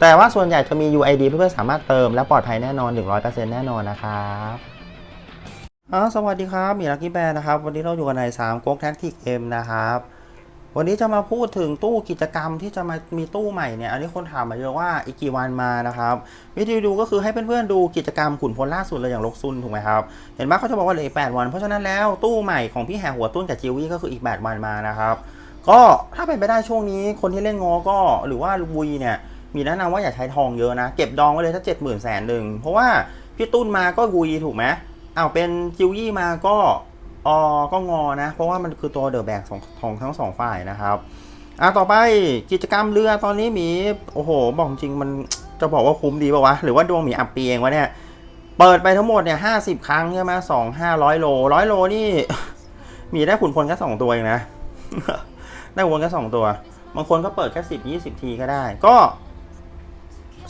แต่ว่าส่วนใหญ่จะมี UID เพื่อนๆสามารถเติมและปลอดภัยแน่นอน 100%แน่นอนนะครับอ๋อสวัสดีครับมีลักกี้แบร์นะครับ วันนี้เราอยู่กันใน3ก๊กแท็กติกเอ็มนะครับวันนี้จะมาพูดถึงตู้กิจกรรมที่จะมามีตู้ใหม่เนี่ย อันนี้คนถามมาเยอะว่าอีกกี่วันมานะครับ วิธีดูก็คือให้เพื่อนๆดูกิจกรรมขุนพลล่าสุดเลยอย่างลกซุนถูกไหมครับ เห็นไหมเขาจะบอกว่าเหลืออีก8วัน เพราะฉะนั้นแล้วตู้ใหม่ของพี่แหกหัวตุ้นกับจิววี่ก็คืออีก 8 วันมานะครับ ก็ถ้าเป็นไปได้ช่วงนี้คนที่เล่นงอก็หรือว่าวุยเนี่ย มีแนะนำว่าอย่าใช้ทองเยอะนะ เก็บดองไว้เลยถ้าเจ็ดหมื่นแสนหนึ่งเพราะว่าพี่ตุ้นมาก็วุยถูกไหมอ้าวเป็นจิวยี่มาก็ออก็งอนะ เพราะว่ามันคือตัวเดอะแบกของของทั้งสองฝ่ายนะครับอะต่อไปกิจกรรมเรือตอนนี้หมีโอ้โห บอกจริงมันจะบอกว่าคุ้มดีป่าวะ หรือว่าดวงหมีอับปีเองวะเนี่ย เปิดไปทั้งหมดเนี่ยห้าสิบครั้งใช่ไหมสองห้าร้อยโลร้อยโลนี่มีได้ขุนพลแค่สองตัวเองนะ ได้ขุนแค่สองตัว บางคนก็เปิดแค่สิบยี่สิบทีก็ได้ ก็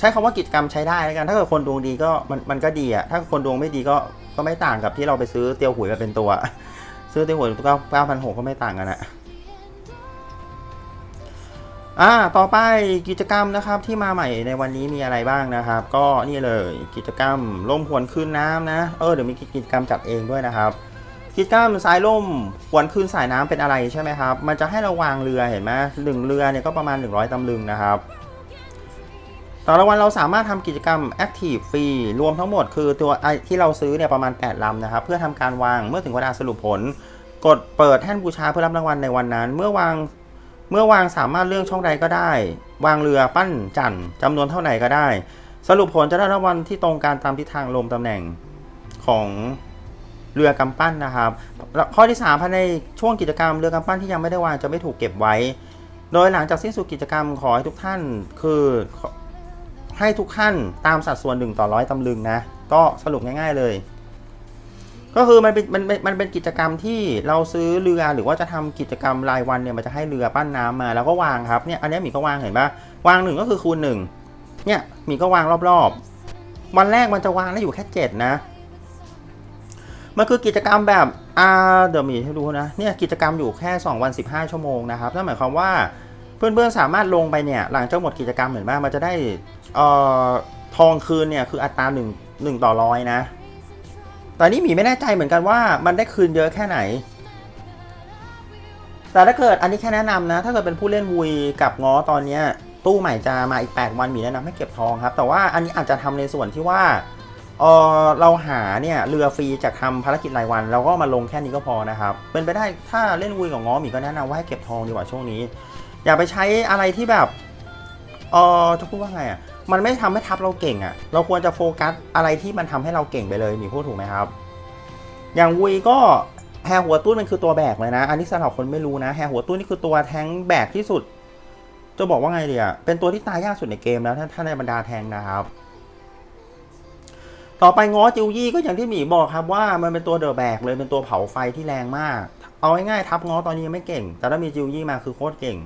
ช้คำว่ากิจกรรมใช้ได้แล้วกัน ถ้าเกิดคนดวงดีก็มันมันก็ดีอะถ้าคนดวงไม่ดีก็ก็ไม่ต่างกับที่เราไปซื้อเตียวหุยมาเป็นตัว ซื้อเตียวหุยเก้าเก้าพันหกก็ไม่ต่างกันอะอ่าต่อไปกิจกรรมนะครับที่มาใหม่ในวันนี้มีอะไรบ้างนะครับ ก็นี่เลยกิจกรรมล่มหวนขึ้นน้ำนะ เออเดี๋ยวมีกิจกรรมจัดเองด้วยนะครับ กิจกรรมสายล่มหวนขึ้นสายน้ำเป็นอะไรใช่ไหมครับ มันจะให้เราวางเรือเห็นไหมหนึ่งเรือเนี่ยก็ประมาณ 100ตำลึงนะครับ ต่อละวันเราสามารถทำกิจกรรม Active ฟรีรวมทั้งหมดคือตัวที่เราซื้อเนี่ยประมาณ 8 ลำนะครับ เพื่อทำการวางเมื่อถึงเวลาสรุปผล กดเปิดแท่นบูชาเพื่อรับรางวัลในวันนั้น เมื่อวางเมื่อวางสามารถเลือกช่องใดก็ได้ วางเรือปั้นจันทร์จำนวนเท่าไหร่ก็ได้ สรุปผลจะได้รางวัลที่ตรงการตามทิศทางลมตำแหน่งของเรือกำปั้นนะครับ ข้อที่3ภายในช่วงกิจกรรมเรือกำปั้นที่ยังไม่ได้วางจะไม่ถูกเก็บไว้ โดยหลังจากสิ้นสุดกิจกรรมขอให้ทุกท่านคือ ให้ทุกท่านตามสัดส่วน 1 ต่อร้อยตำลึงนะ ก็สรุปง่าย ๆเลย ก็คือมันเป็นมันเป็นมันเป็นกิจกรรมที่เราซื้อเรือหรือว่าจะทำกิจกรรมรายวันเนี่ยมันจะให้เรือปั้นน้ำมาแล้วก็วางครับเนี่ยอันนี้หมีก็วางเห็นปะวางหนึ่งก็คือคูณหนึ่งเนี่ยหมีก็วางรอบๆ วันแรกมันจะวางได้อยู่แค่เจ็ดนะมันคือกิจกรรมแบบอ่าเดี๋ยวหมีให้ดูนะเนี่ยกิจกรรมอยู่แค่ 2 วัน 15 ชั่วโมงนะครับนั่นหมายความว่า เพื่อนๆสามารถลงไปเนี่ยหลังจากหมดกิจกรรมเห็นปะมันจะได้เอ่อทองคืนเนี่ยคืออัตรา1 1ต่อร้อยนะ ตอนนี้หมีไม่แน่ใจเหมือนกันว่ามันได้คืนเยอะแค่ไหน แต่ถ้าเกิดอันนี้แค่แนะนำนะ ถ้าเกิดเป็นผู้เล่นวุยกับง้อตอนเนี้ยตู้ใหม่จะมาอีก 8 วันหมีแนะนำให้เก็บทองครับ แต่ว่าอันนี้อาจจะทำในส่วนที่ว่าเออเราหาเนี่ยเรือฟรีจากทำภารกิจรายวัน เราก็มาลงแค่นี้ก็พอนะครับ เป็นไปได้ถ้าเล่นวุยกับง้อหมีก็แนะนำว่าให้เก็บทองดีกว่าช่วงนี้ อย่าไปใช้อะไรที่แบบเออจะพูดว่าไงอะ มันไม่ทำให้ทัพเราเก่งอะ เราควรจะโฟกัสอะไรที่มันทำให้เราเก่งไปเลยมีพูดถูกไหมครับ อย่างวุยก็แฮหัวตุ้นมันคือตัวแบกเลยนะ อันนี้สำหรับคนไม่รู้นะแฮหัวตุ้นนี่คือตัวแทงแบกที่สุด จะบอกว่าไงเดีอะเป็นตัวที่ตายยากสุดในเกมแล้วถ้าในบรรดาแทงนะครับ ต่อไปง้อจิวยี่ก็อย่างที่หมีบอกครับว่ามันเป็นตัวเดอะแบกเลยเป็นตัวเผาไฟที่แรงมาก เอาง่ายๆทับง้อตอนนี้ยังไม่เก่ง แต่ถ้ามีจิวยี่มาคือโคตรเก่ง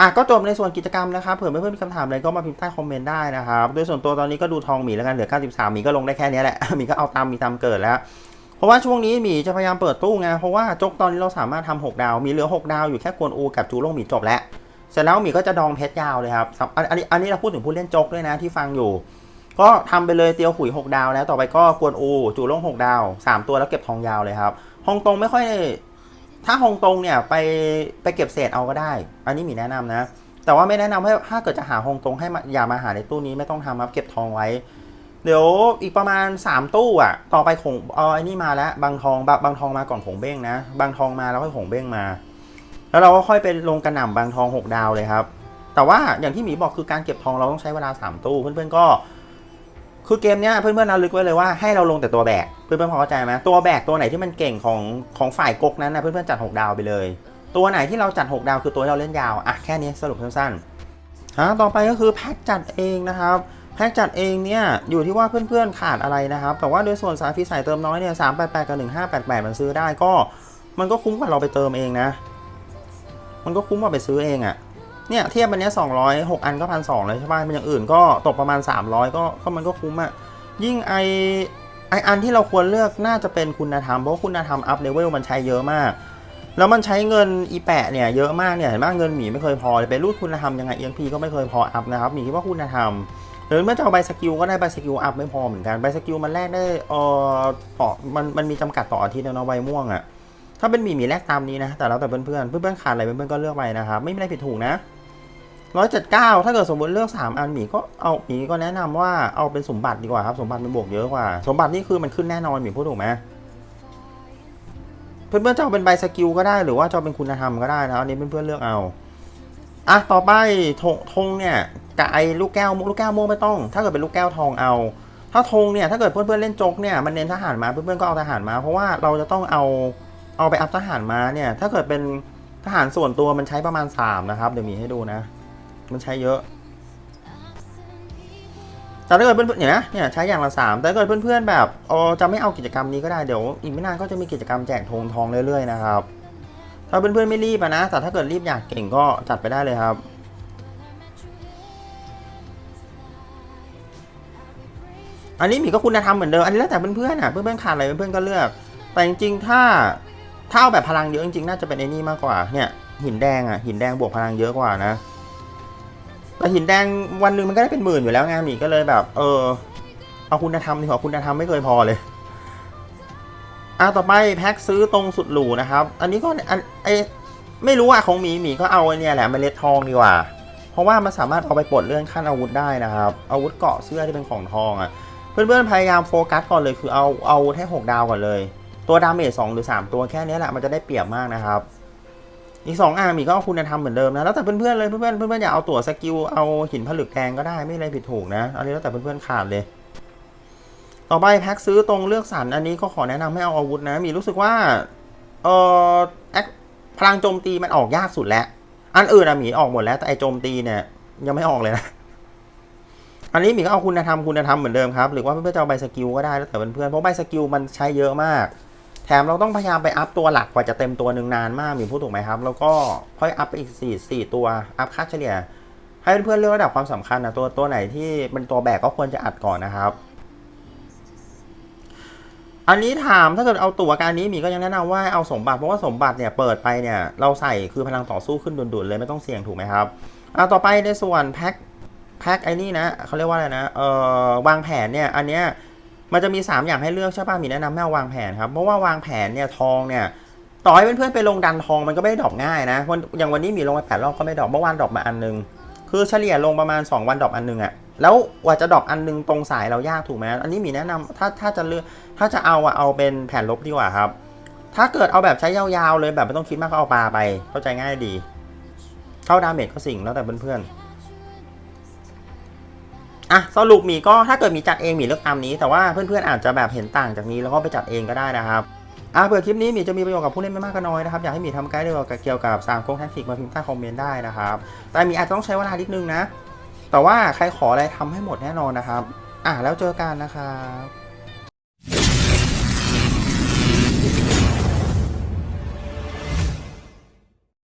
อะก็จบในส่วนกิจกรรมนะครับเผื่อเพื่อนๆมีคำถามอะไรก็มาพิมพ์ใต้คอมเมนต์ได้นะครับโดยส่วนตัวตอนนี้ก็ดูทองหมีแล้วกันเหลือ93หมีก็ลงได้แค่นี้แหละหมีก็เอาตามมีตามเกิดแล้ว เพราะว่าช่วงนี้หมีจะพยายามเปิดตู้ไงเพราะว่าจกตอนนี้เราสามารถทำ6ดาว มีเหลือ 6 ดาวอยู่แค่กวนอูกับจูโร่หมีจบแล้วเสร็จแล้วหมีก็จะดองเพชรยาวเลยครับอันนี้อันนี้เราพูดถึงผู้เล่นจกด้วยนะที่ฟังอยู่ ก็ทำไปเลยเตียวขุย 6 ดาวแล้วต่อไปก็กวนอูจูโร่6ดาว 3 ตัวแล้วเก็บทองยาวเลยครับฮองตงไม่ค่อย ถ้าฮงตงเนี่ยไปไปเก็บเศษเอาก็ได้ อันนี้มีแนะนำนะ แต่ว่าไม่แนะนำให้ถ้าเกิดจะหาฮงตรงให้มาอย่ามาหาในตู้นี้ไม่ต้องทำครับเก็บทองไว้ เดี๋ยวอีกประมาณ 3 ตู้อะ ต่อไปคงเอออ้นี่มาแล้วบางทองบางบางทองมาก่อนผงเบ้งนะ บางทองมาแล้วค่อยผงเบ้งมา แล้วเราก็ค่อยไปลงกระหน่ำบางทอง 6 ดาวเลยครับ แต่ว่าอย่างที่หมีบอกคือการเก็บทองเราต้องใช้เวลา 3 ตู้เพื่อนๆก็ คือเกมเนี้ยเพื่อนๆเราลึกไว้เลยว่าให้เราลงแต่ตัวแบกเพื่อนๆพอเข้าใจไหมตัวแบกตัวไหนที่มันเก่งของของฝ่ายกกนั้นนะเพื่อนๆจัด 6 ดาวไปเลย ตัวไหนที่เราจัด 6 ดาวคือตัวที่เราเล่นยาวอะแค่นี้สรุปสั้นๆอะต่อไปก็คือแพ็กจัดเองนะครับแพ็กจัดเองเนี่ยอยู่ที่ว่าเพื่อนๆขาดอะไรนะครับ แต่ว่าโดยส่วนสายฟรีสายเติมน้อยเนี่ยสามแปดแปดกับหนึ่งห้าแปดแปดมันซื้อได้ก็ มันก็คุ้มกว่าเราไปเติมเองนะ มันก็คุ้มกว่าไปซื้อเองอะ่ะ เนี่ยเทียบอันเนี้ยสองร้อยหกอันก็พันสองเลยใช่ป่ะมันอย่างอื่นก็ตกประมาณสามร้อยก็ก็มันก็คุ้มอะ่ะยิ่งไอไออันที่เราควรเลือกน่าจะเป็นคุณธรรมเพราะคุณธรรมอัพเลเวลมันใช้เยอะมาก แล้วมันใช้เงินอีแปะเนี่ยเยอะมากเนี่ยเห็นไหมเงินหมีไม่เคยพอเลยไปรูดคุณธรรมยังไงเอ็พีก็ไม่เคยพออัพนะครับหมีคิดว่าคุณธรรมหรือเมื่อจะเอาใบสกิลก็ได้ใบสกิลอัพไม่พอเหมือนกันใบสกิลมันแลกได้เออต่อมันมันมีจำกัดต่ออาทิตย์นะเนาะใบม่วงอะ่ะถ้าเป็นหมีหมีแรกตามนี้นะ แต่แล้วแต่เพื่อนๆเพื่อนๆขาดอะไรเพื่อนๆก็เลือกไปนะครับ ไม่มีอะไรผิดถูกนะ ร้อยเจ็ดเก้าถ้าเกิดสมมติเลือกสามอันหมีก็เอาหมีก็แนะนำว่าเอาเป็นสมบัติดีกว่าครับ สมบัติมันบวกเยอะกว่า สมบัตินี่คือมันขึ้นแน่นอนหมีพูดถูกไหมเพื่อนๆจะเอาเป็นใบสกิลก็ได้หรือว่าจะเอาเป็นคุณธรรมก็ได้นะอันนี้เพื่อนๆเลือกเอาอะต่อไปธงธงเนี่ยกับไอ้ลูกแก้วลูกแก้วม่วงไม่ต้อง ถ้าเกิดเป็นลูกแก้วทองเอา ถ้าธงเนี่ยถ้าเกิดเพื่อนๆเล่นโจกเนี่ยมันเน้นทหารมาเพื่อนๆก็เอาทหารมา เพราะว่าเราจะต้องเอาเอาไปอัพทหารมาเนี่ยถ้าเกิดเป็นทหารส่วนตัวมันใช้ประมาณ3นะครับเดี๋ยวมีให้ดูนะ มันใช้เยอะ แต่ถ้าเกิดเพื่อนๆเนี่ยนะเนี่ยใช้อย่างละ3แต่ถ้าเกิดเพื่อนๆแบบเออจะไม่เอากิจกรรมนี้ก็ได้เดี๋ยวอีกไม่นานก็จะมีกิจกรรมแจกธงทองเรื่อยๆนะครับถ้าเพื่อนๆไม่รีบนะ แต่ถ้าเกิดรีบอยากเก่งก็จัดไปได้เลยครับอันนี้หมีก็คุณธรรมเหมือนเดิม อันนี้แล้วแต่เพื่อนๆอะ เพื่อนๆขาดอะไรเพื่อนๆก็เลือก แต่จริงๆ ถ้าถ้าเอาแบบพลังเยอะจริงๆ น่าจะเป็นไอ้นี่มากกว่า เนี่ย หินแดงอะ หินแดงบวกพลังเยอะกว่านะ แต่หินแดงวันหนึ่งมันก็ได้เป็นหมื่นอยู่แล้วไงหมีก็เลยแบบ เออ เอาคุณธรรมดีกว่าคุณธรรมไม่เคยพอเลยอะต่อไปแพ็คซื้อตรงสุดหรูนะครับ อันนี้ก็อันไอไม่รู้อะของหมีหมีก็เอาไอเนี่ยแหละเมล็ดทองดีกว่า เพราะว่ามันสามารถเอาไปปลดเลื่อนขั้นอาวุธได้นะครับ อาวุธเกาะเสื้อที่เป็นของทองอะเพื่อนๆพยายามโฟกัสก่อนเลยคือเอาเอาให้6ดาวก่อนเลย ตัวดาเมจ2หรือ3ตัวแค่นี้แหละมันจะได้เปรียบมากนะครับ อีก2องอาร์มีก็เอาคุณธรรมเหมือนเดิมนะแล้วแต่เพื่อนๆเลยเพื่อนๆเพื่อนๆอย่าเอาตัวสกิลเอาหินผลึกแดงก็ได้ไม่อะไรผิดถูกนะอันนี้แล้วแต่เพื่อนๆขาดเลย ต่อไปแพ็คซื้อตรงเลือกสรรอันนี้ก็ขอแนะนำให้เอาอาวุธนะ มีรู้สึกว่าเออแอพลังโจมตีมันออกยากสุดแล้ว อันอื่นอะหมีออกหมดแล้วแต่ไอโจมตีเนี่ยยังไม่ออกเลยนะอันนี้หมีก็เอาคุณธรรมคุณธรรมเหมือนเดิมครับหรือว่าเพื่อนๆจะเอาใบสกิลก็ได้แล้วแต่เพื่อนๆเพราะใบสกิลมันใช้เยอะมาก ถมเราต้องพยายามไปอัพตัวหลักกว่าจะเต็มตัวหนึ่งนานมากหมีพูดถูกไหมครับ แล้วก็ค่อยอัพไปอีกสี่สี่ตัวอัพค่าเฉลี่ย ให้เพื่อนเลือกระดับความสำคัญนะตัวตัวไหนที่เป็นตัวแบกก็ควรจะอัดก่อนนะครับ อันนี้ถามถ้าเกิดเอาตัวการนี้หมีก็ยังแนะนำว่าเอาสมบัติเพราะว่าสมบัติเนี่ยเปิดไปเนี่ยเราใส่คือพลังต่อสู้ขึ้นดุนๆเลยไม่ต้องเสี่ยงถูกไหมครับอ่าต่อไปในส่วนแพ็คแพ็คไอ้นี่นะเขาเรียกว่าอะไรนะเอ่อวางแผนเนี่ยอันเนี้ย มันจะมี 3 อย่างให้เลือกใช่ป่ะมีแนะนำให้วางแผนครับเพราะว่าวางแผนเนี่ยทองเนี่ยต่อให้เพื่อนๆไปลงดันทองมันก็ไม่ได้ดอกง่ายนะวันอย่างวันนี้หมีลงไปแปดรอบก็ไม่ดอกเมื่อวานดอกมาอันนึง คือเฉลี่ยลงประมาณ 2 วันดอปอันหนึงอะแล้วกว่าจะดอปอันหนึงตรงสายเรายากถูกไหมอันนี้มีแนะนำถ้าถ้าจะเลือกถ้าจะเอาอะเอาเป็นแผ่นลบดีกว่าครับ ถ้าเกิดเอาแบบใช้ยาวๆเลยแบบไม่ต้องคิดมากก็เอาปลาไปเข้าใจง่ายดี เข้าดาเมจก็สิ่งแล้วแต่เพื่อนๆ อะสรุปมีก็ถ้าเกิดมีจัดเองมีเลือกตามนี้ แต่ว่าเพื่อนๆอาจจะแบบเห็นต่างจากนี้แล้วก็ไปจัดเองก็ได้นะครับอะเผื่อคลิปนี้มีจะมีประโยชน์กับผู้เล่นไม่มากก็น้อยนะครับ อยากให้มีทำไกด์เกี่ยวกับเกี่ยวกับสามโค้งแท็กติกมาพิมพ์ใต้คอมเมนต์ได้นะครับ แต่มีอาจจะต้องใช้เวลานิดนึงนะ แต่ว่าใครขออะไรทำให้หมดแน่นอนนะครับ อะแล้วเจอกันนะครับ